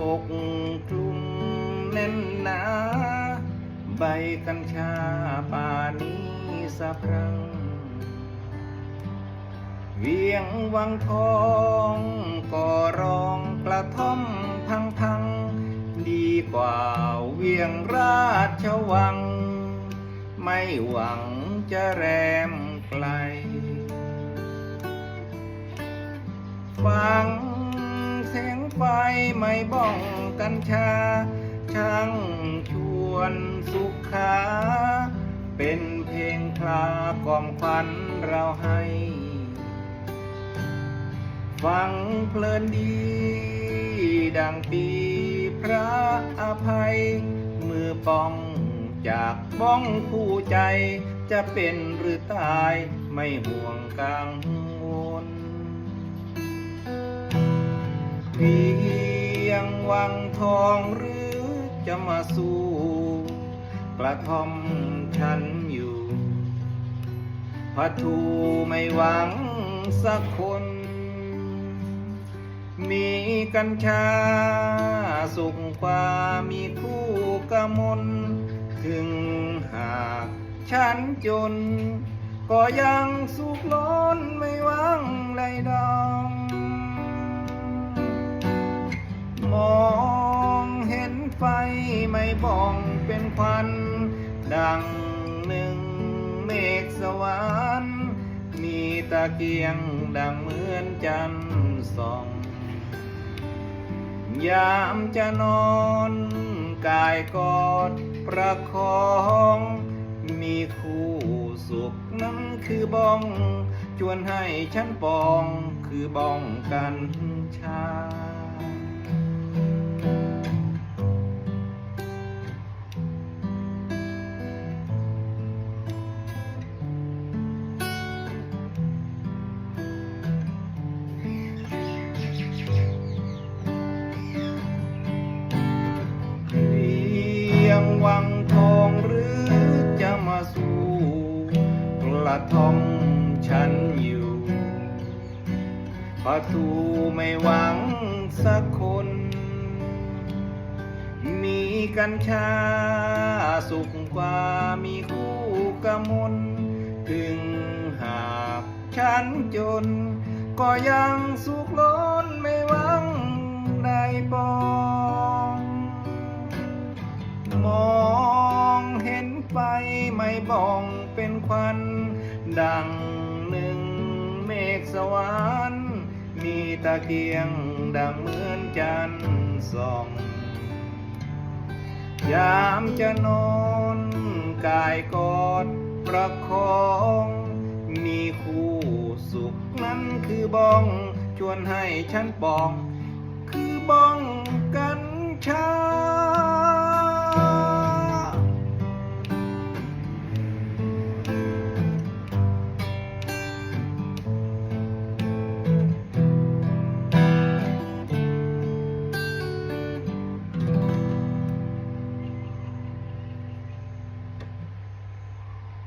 ปกคลุมแน่นหนา ใบกัญชาป่านี้สะพรัง เวียงวังทองก่อรองกระท่อมพังพังดีกว่าเวียงราชวัง ไม่หวังจะแรมไกลฟัง ไฟไม่บ้องกัญชา ช่างชวนสุขา เป็นเพลงคลากล่อมขวัญเราให้ ฟังเพลินดี ดังปีพระอภัย มือป้องจากบ้องคู่ใจจะเป็นหรือตายไม่ห่วงกังว พียงวังทองหรือจะมาสู้กระท่อมฉันอยู่พัทูไม่หวังสักคน มีกัญชาสุขกว่ามีคู่กมลถึงหากฉันจน ก็ยังสุขล้นไม่หวังไรดอง ไฟไม่บ้องเป็นควัน ดังหนึ่งเมฆสวรรค์มีตะเกียงดังเหมือนจันทร์ส่อง ยามจะนอนกายกอดประคอง มีคู่สุขนั้นคือบ้อง ชวนให้ฉันปองคือบ้องกันชา งวังทองหรือจะมาสู้กระท่อมฉันอยู่ประตูไม่หวังสักคน มีกัญชาสุขกว่ามีคู่กมลถึงหากฉันจน ก็ยังสุขล้น บ้องเป็นควัน ดังหนึ่งเมฆสวรรค์มีตะเกียงดังเหมือนจันทร์ส่อง ยามจะนอนกายกอดประคอง มีคู่สุขนั้นคือบ้อง ชวนให้ฉันปอง